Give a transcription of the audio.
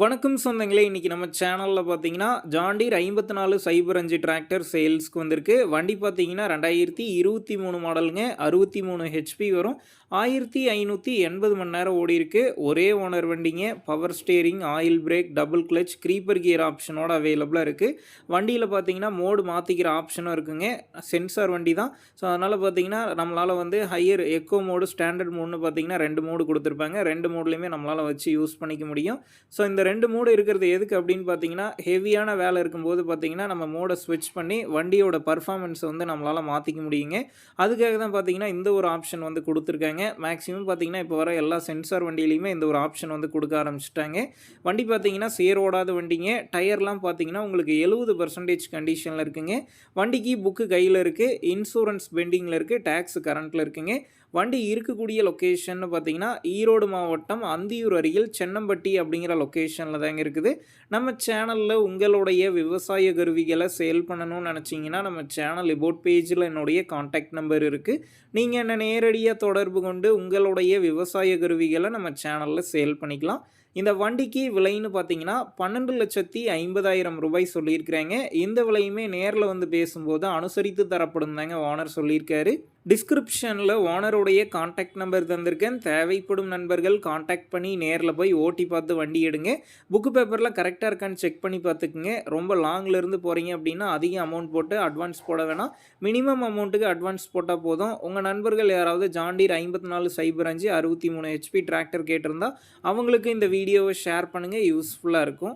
வணக்கம் சொந்தங்களே இன்றைக்கி நம்ம சேனலில் பார்த்தீங்கன்னா ஜாண்டீர் ஐம்பத்தி நாலு சைபர் அஞ்சு டிராக்டர் சேல்ஸ்க்கு வந்திருக்கு. வண்டி பார்த்தீங்கன்னா ரெண்டாயிரத்தி இருபத்தி மூணு மாடலுங்க அறுபத்தி மூணு ஹெச்பி வரும். ஆயிரத்தி ஐநூற்றி எண்பது மணி நேரம் ஓடி இருக்கு. ஒரே ஓனர் வண்டிங்க. Power steering oil brake double clutch creeper gear ஆப்ஷனோட அவைலபிளாக இருக்குது வண்டியில் பார்த்தீங்கன்னா மோடு மாற்றிக்கிற ஆப்ஷனும் இருக்குங்க. சென்சார் வண்டி தான். ஸோ அதனால் பார்த்தீங்கன்னா நம்மளால் வந்து ஹையர் எக்கோ மோடு ஸ்டாண்டர்ட் மோடுன்னு பார்த்தீங்கன்னா ரெண்டு மோடு கொடுத்துருப்பாங்க. ரெண்டு மோட்லேயுமே நம்மளால் வச்சு யூஸ் பண்ணிக்க முடியும். ஸோ இந்த ரெண்டு மோடு இருக்கிறது எதுக்கு அப்படின்னு பார்த்தீங்கன்னா ஹெவியான வேலை இருக்கும்போது பார்த்தீங்கன்னா நம்ம மோடை ஸ்விட்ச் பண்ணி வண்டியோட பர்ஃபார்மன்ஸை வந்து நம்மளால் மாற்றிக்க முடியுங்க. அதுக்காக தான் பார்த்தீங்கன்னா இந்த ஒரு ஆப்ஷன் வந்து கொடுத்துருக்காங்க. மேக்ஸிமம் பார்த்தீங்கன்னா இப்போ வர எல்லா சென்சார் வண்டியிலையுமே இந்த ஒரு ஆப்ஷன் வந்து கொடுக்க ஆரம்பிச்சிட்டாங்க. வண்டி பார்த்தீங்கன்னா சேர் ஓடாத வண்டிங்க. டயர்லாம் பார்த்தீங்கன்னா உங்களுக்கு எழுபது பர்சன்டேஜ் கண்டிஷனில் இருக்குங்க. வண்டிக்கு புக்கு கையில் இருக்குது இன்சூரன்ஸ் பெண்டிங்கில் இருக்குது டேக்ஸ் கரண்ட்டில் இருக்குங்க. வண்டி இருக்கக்கூடிய லொக்கேஷன் பார்த்தீங்கன்னா ஈரோடு மாவட்டம் அந்தியூர் அருகில் சென்னம்பட்டி அப்படிங்கிற லொக்கேஷன் லொக்கேஷனில் தாங்க இருக்குது. நம்ம சேனலில் உங்களுடைய விவசாய கருவிகளை சேல் பண்ணணும்னு நினச்சிங்கன்னா நம்ம சேனல் இபோட் பேஜில் என்னுடைய காண்டாக்ட் நம்பர் இருக்குது நீங்கள் என்ன நேரடியாக தொடர்பு கொண்டு உங்களுடைய விவசாய கருவிகளை நம்ம சேனலில் சேல் பண்ணிக்கலாம். இந்த வண்டிக்கு விலைன்னு பார்த்தீங்கன்னா பன்னெண்டு லட்சத்தி ஐம்பதாயிரம் ரூபாய் சொல்லியிருக்கிறாங்க. இந்த விலையுமே நேரில் வந்து பேசும்போது அனுசரித்து தரப்படும் தாங்க ஓனர் சொல்லியிருக்காரு. டிஸ்கிரிப்ஷனில் ஓனருடைய காண்டாக்ட் நம்பர் தந்திருக்கேன். தேவைப்படும் நண்பர்கள் காண்டாக்ட் பண்ணி நேரில் போய் ஓட்டி பார்த்து வண்டி எடுங்க. புக்கு பேப்பரில் கரெக்டாக இருக்கான்னு செக் பண்ணி பார்த்துக்குங்க. ரொம்ப லாங்கில் இருந்து போகிறீங்க அப்படின்னா அதிக அமௌண்ட் போட்டு அட்வான்ஸ் போட வேணாம். மினிமம் அமௌண்ட்டுக்கு அட்வான்ஸ் போட்டால் போதும். உங்கள் நண்பர்கள் யாராவது ஜாண்டீர் ஐம்பத்தி நாலு சைபர் அஞ்சு அறுபத்தி மூணு ஹெச்பி டிராக்டர் கேட்டிருந்தா அவங்களுக்கு இந்த வீடியோவை ஷேர் பண்ணுங்கள் யூஸ்ஃபுல்லாக இருக்கும்.